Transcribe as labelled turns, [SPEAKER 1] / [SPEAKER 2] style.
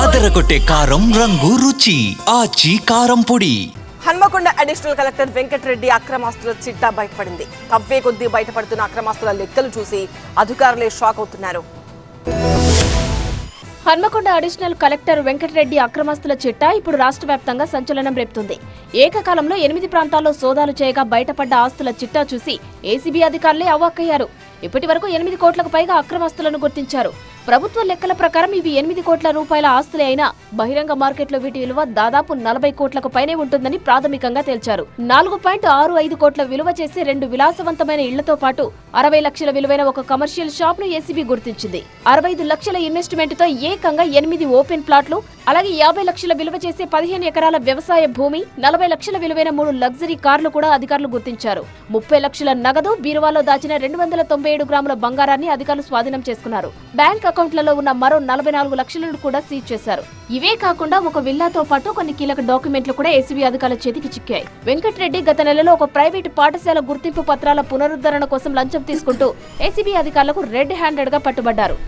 [SPEAKER 1] అదరగొట్టే కారం రంగు రుచి ఆచి కారం పొడి.
[SPEAKER 2] హన్మకొండ అడిషనల్ కలెక్టర్ వెంకటరెడ్డి అక్రమాస్తుల చిట్టా బయటపడింది. తవ్వే కొద్దీ బయటపడుతున్న అక్రమాస్తుల లెక్కలు చూసి అధికారులే షాక్ అవుతున్నారు.
[SPEAKER 3] హన్మకొండ అడిషనల్ కలెక్టర్ వెంకటరెడ్డి అక్రమస్తుల చిట్టా ఇప్పుడు రాష్ట్ర వ్యాప్తంగా సంచలనం రేపుతుంది. ఏకకాలంలో ఎనిమిది ప్రాంతాల్లో సోదాలు చేయగా బయటపడ్డ ఆస్తుల చిట్టా చూసి ఏసీబీ అధికారులే అవాక్కయ్యారు. ఇప్పటి వరకు ఎనిమిది కోట్లకు పైగా అక్రమాస్తులను గుర్తించారు. ప్రభుత్వ లెక్కల ప్రకారం ఇవి ఎనిమిది కోట్ల రూపాయల ఆస్తులే అయినా బహిరంగ మార్కెట్లో వీటి విలువ దాదాపు నలభై కోట్లకు పైనే ఉంటుందని ప్రాథమికంగా తేల్చారు. నాలుగు పాయింట్ ఆరు ఐదు కోట్ల విలువ చేసే రెండు విలాసవంతమైన ఇళ్ళతో పాటు అరవై లక్షల విలువైన ఒక కమర్షియల్ షాప్ను ఏసీబీ గుర్తించింది. అరవై ఐదు లక్షల ఇన్వెస్ట్మెంట్తో ఏకంగా ఎనిమిది ఓపెన్ ప్లాట్లు అలాగే యాభై లక్షల విలువ చేసే పదిహేను ఎకరాల వ్యవసాయ భూమి నలభై లక్షల విలువైన మూడు లగ్జరీ కార్లు కూడా అధికారులు గుర్తించారు. ముప్పై లక్షల నగదు బీరువాలో దాచిన రెండు వందల తొంభై ఏడు గ్రాముల బంగారాన్ని అధికారులు స్వాధీనం చేసుకున్నారు. బ్యాంక్ అకౌంట్లలో ఉన్న మరో నలభై నాలుగు లక్షలను కూడా సీజ్ చేశారు. ఇవే కాకుండా ఒక విల్లాతో పాటు కొన్ని కీలక డాక్యుమెంట్లు కూడా ఏసీబీ అధికారుల చేతికి చిక్కాయి. వెంకటరెడ్డి గత నెలలో ఒక ప్రైవేటు పాఠశాల గుర్తింపు పత్రాల పునరుద్ధరణ కోసం లంచం తీసుకుంటూ ఏసీబీ అధికారులకు రెడ్ హ్యాండెడ్గా పట్టుబడ్డారు.